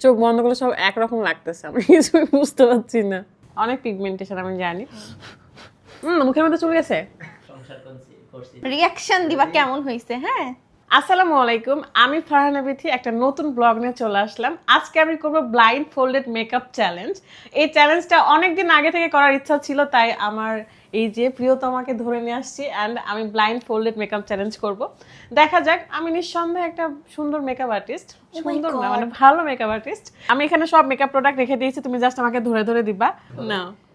চোখ বন্ধ করলে সব একরকম লাগতেছে। আমি কিছু বুঝতে পারছি না। অনেক পিগমেন্টেশন আমি জানি। হুম মুখের মধ্যে চলে গেছে? সংসার করছি- করছি। রিয়াকশন দিবা কেমন হয়েছে হ্যাঁ? আসসালামু আলাইকুম আমি ফারহানা বিথি একটা নতুন ব্লগ নিয়ে চলে আসলাম। আজকে আমি করব ব্লাইন্ড ফোল্ডেড মেকআপ চ্যালেঞ্জ এই চ্যালেঞ্জটা অনেক দিন আগে থেকে করার ইচ্ছা ছিল তাই আমার এই যে প্রিয়তমাকে ধরে নিয়ে আসছি অ্যান্ড আমি ব্লাইন্ড ফোল্ডেড মেকআপ চ্যালেঞ্জ করব। দেখা যাক আমি নিঃসন্দেহে একটা সুন্দর মেকআপ আর্টিস্ট সুন্দর না মানে ভালো মেকআপ আর্টিস্ট আমি এখানে সব মেকআপ প্রোডাক্ট রেখে দিয়েছি তুমি জাস্ট আমাকে ধরে ধরে দিবা। না ব্যাংকটা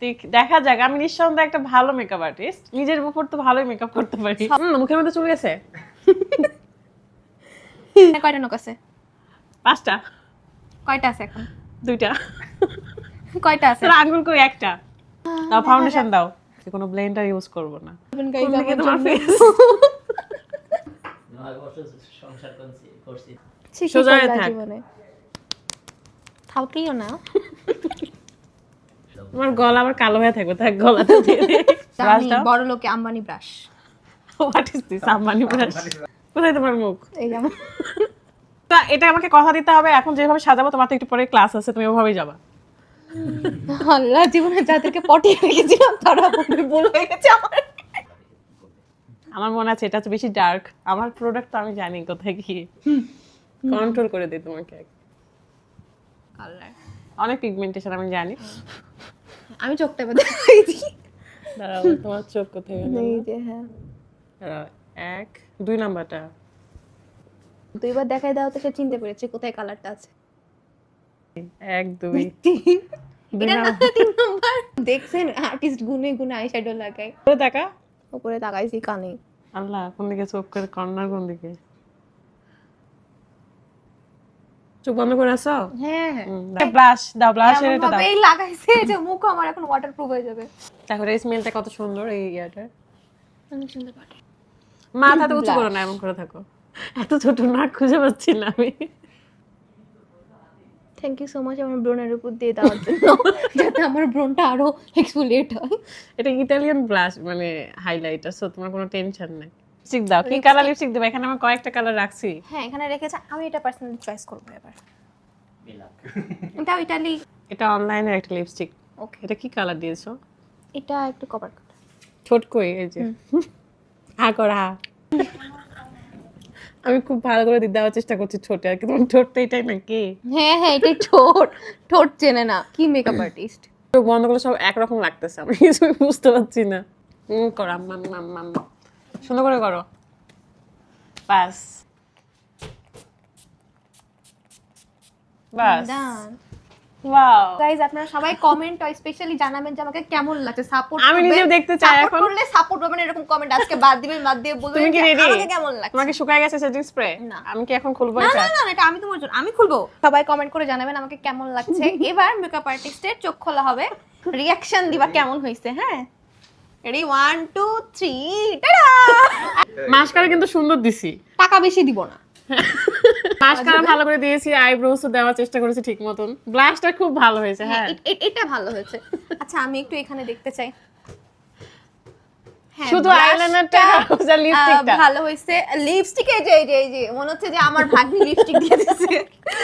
দেখ- দেখা যাক। আমি নিঃসন্দেহে একটা ভালো মেকআপ আর্টিস্ট নিজের উপর তো ভালোই মেকআপ করতে পারি। মুখের মধ্যে চলে গেছে? কয়টা নখ আছে? পাঁচটা। কয়টা আছে এখন? দুইটা। কয়টা আছে? আঙ্গুল কই? একটা। দাও ফাউন্ডেশন দাও। কোনো ব্লেন্ডার ইউজ করব না। তোমার face? সংসার করছি করছি। সোজা হয়ে থাক। থাউটিও না। তোমার গলা আবার কালো হয়ে থাকবে তাই গলাতে দিয়ে ব্রাশ দাও। বড় লোকে Ambani brush what is this Ambani brush কোথায় তোমার মুখ? এই যেমন তা এটা আমাকে কথা দিতে হবে এখন যেভাবে সাজাবো তোমার তো একটু পরে ক্লাস আছে তুমি ওভাবেই যাবা। আল্লাহ জীবনে যাদেরকে পটিয়ে রেখেছিলাম তারা বলে ভুল হয়ে গেছে আমার। আমার মনে আছে এটা হচ্ছে বেশি ডার্ক আমার প্রোডাক্ট তো আমি জানি কোথায় কি কন্ট্রোল করে দিই তোমাকে। আল্লাহ। অনেক পিগমেন্টেশন আমি জানি। আমি চোখটা বেঁধে দিয়েছি দাঁড়াও তোমার চোখ কোথায় গেল? এই যে হ্যাঁ। দাঁড়াও, এক দুই নাম্বারটা। দুইবার দেখাই দাও তো সে চিনতে পেরেছে কোথায় কালারটা আছে। এক দুই। দুই এটা না তিন নম্বর। দেখছেন আর্টিস্ট গুনে গুনে আই শ্যাডো লাগায়। করে দেখা? উপরে তাকাইছি কানে। আল্লাহ কোন দিকে চোখ করে কর্নার কোন দিকে? চোখ বন্ধ করে হ্যাঁ। হ্যাঁ ব্লাশ দাও এমন এটা দাও। ভাবেই লাগাইছে যে মুখ আমার এখন ওয়াটারপ্রুফ হয়ে যাবে। এই স্মেলটা কত সুন্দর এই ইয়াটা। উঁচু করো না এমন করে থাকো। এত ছোট নাক খুঁজে পাচ্ছি না আমি। থ্যাংক ইউ সো মাচ আমার ব্রোনের উপর দিয়ে দেওয়ার জন্য যাতে আমার ব্রোনটা আরও এক্সফোলিয়েট হয়। এটা ইটালিয়ান ব্লাশ মানে হাইলাইটার সো তোমার কোনো টেনশন নাই। লিপস্টিক দাও। কি কালার লিপস্টিক দেবো? এখানে আমি কয়েকটা কালার রাখছি। হ্যাঁ এখানে রেখেছে আমি এটা পার্সোনালি চয়েস করব এবার। এটাও ইটালি এটা অনলাইনের একটা লিপস্টিক ওকে এটা কি কালার দিয়েছ? এটা একটু কভার কাট ছোট কই এই যে। হা কর। হা আমি খুব ভালো করে দিতে দেওয়ার চেষ্টা করছি ছোট আর কি তোমার ঠোঁটটা এটাই নাকি? হ্যাঁ হ্যাঁ এটাই ঠোঁট। ঠোঁট চেনে না। কি মেকআপ আর্টিস্ট চোখ বন্ধ করলে সব একরকম লাগতেছে। আমি কিছুই বুঝতে পারছি না। হুম করো আম্মা আম্মা আম্মা আম্মা। সুন্দর করে করো। বাস। বাস। ওয়াও গাইজ আপনারা সবাই কমেন্ট স্পেশালি জানাবেন যে আমাকে কেমন লাগছে। সাপোর্ট আমি নিজেও দেখতে চাই এখন। করলে সাপোর্ট পাবেন এরকম কমেন্ট আজকে বাদ দিবেন বাদ দিয়ে বলবেন তুমি কি রেডি আমাকে কেমন লাগছে? তোমাকে শুকায় গেছে সেটিং স্প্রে না। আমি কি এখন খুলবো না না না এটা আমি তোমার জন্য আমি খুলবো। সবাই কমেন্ট করে জানাবেন আমাকে কেমন লাগছে। এবার মেকআপ আর্টিস্টের চোখ খোলা হবে। রিয়াকশন দিবা কেমন হয়েছে হ্যাঁ? Ready one two three mascara কিন্তু সুন্দর দিছি। টাকা বেশি দিব না। মাস্কারা ভালো করে দিয়েছি আইব্রোস দেওয়ার চেষ্টা করেছি ঠিক মতন। ব্লাশটা খুব ভালো হয়েছে হ্যাঁ এ- এটা ভালো হয়েছে। আচ্ছা আমি একটু এখানে দেখতে চাই। হ্যাঁ, শুধু আইলাইনারটা আর লিপস্টিকটা ভালো হয়েছে। লিপস্টিক এই যে এই যে যে মনে হচ্ছে যে আমার ভাগ্নি লিপস্টিক দিয়ে দিয়েছে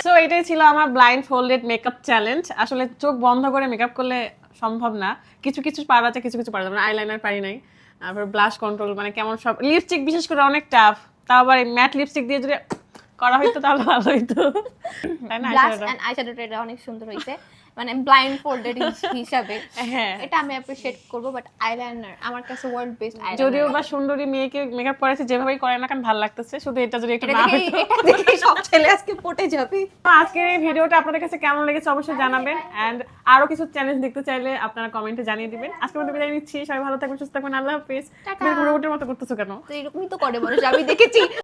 সো এটাই ছিল আমার ব্লাইন্ড ফোল্ডেড মেকআপ চ্যালেঞ্জ আসলে চোখ বন্ধ করে মেকআপ করলে সম্ভব না। কিছু কিছু পারা যায় কিছু কিছু পারা না। আইলাইনার পারি নাই। তারপর ব্লাশ কন্ট্রোল মানে কেমন সব লিপস্টিক বিশেষ করে অনেক টাফ তাও আবার ম্যাট লিপস্টিক দিয়ে যদি করা হইতো তাহলে ভালো হইতো। তাই না আইশ্যাডোটা এটা অনেক সুন্দর হয়েছে মানে ব্লাইন্ড ফোল্ডেড হিসাবে। হ্যাঁ। এটা আমি অ্যাপ্রিশিয়েট করব বাট আইলাইনার আমার কাছে ওয়ার্ল্ড বেস্ট যদিও বা সুন্দরী মেয়েকে মেকআপ যেভাবেই করে না কেন ভালো লাগতেছে। শুধু এটা যদি একটু না দেখে সব ছেলে আজকে পটে যাবে। আজকের এই ভিডিওটা আপনাদের কাছে কেমন লেগেছে অবশ্যই জানাবেন। এন্ড আরও কিছু চ্যালেঞ্জ দেখতে চাইলে আপনারা কমেন্টে জানিয়ে দিবেন। আজকের মতো বিদায় নিচ্ছি। সবাই ভালো থাকবেন সুস্থ থাকবেন। আল্লাহ হাফেজ। টাটা। মতো করতেছো কেন? তো এরকমই তো করে মানুষ। আমি দেখেছি।